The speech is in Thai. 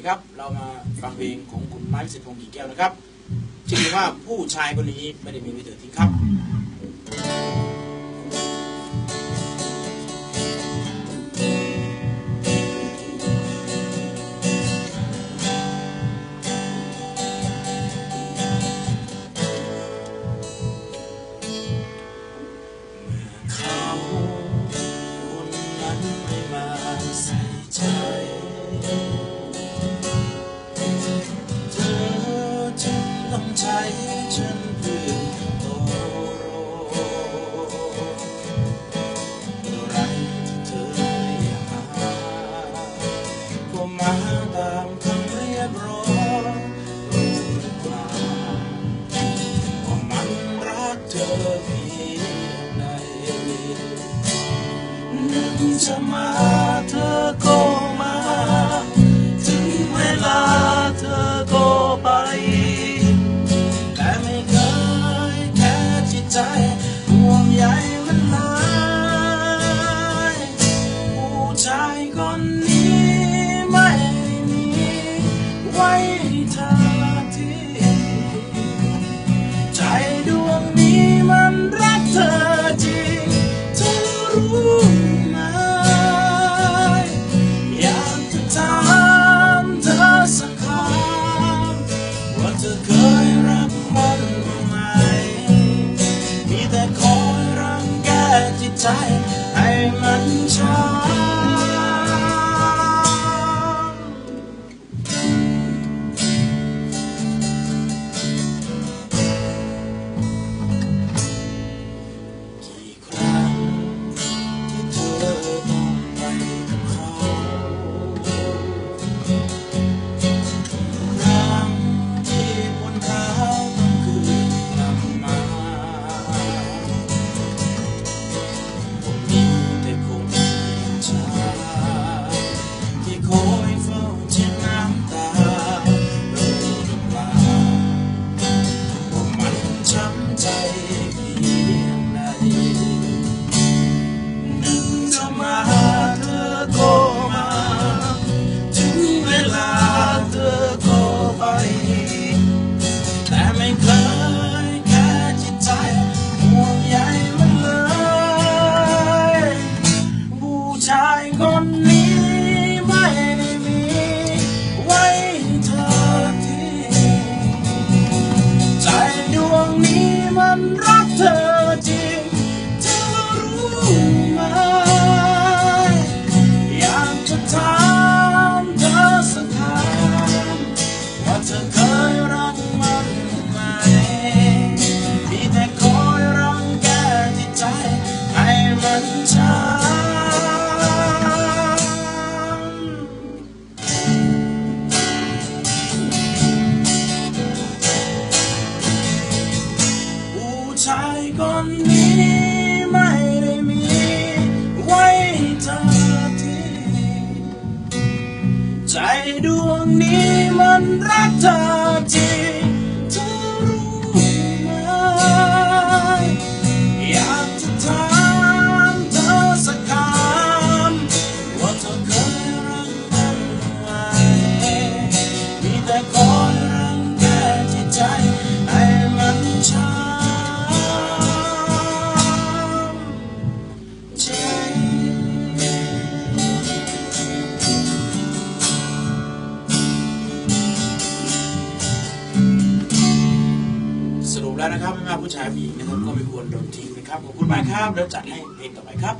ีครับ เรามาฟังเพลงของคุณไม้วิสิทธิ์พงศ์กีแก้วนะครับชื่อว่าผู้ชายคนนี้ไม่ได้มีไว้เถิดทิ้งครับ ที่จะมาเธอก็ life. แล้วนะครับไม่ว่าผู้ชายผู้หญิงนะครับก็ไม่ควรโดนทิ้งนะครับขอบคุณมากครับแล้วจัดให้เพลงต่อไปครับ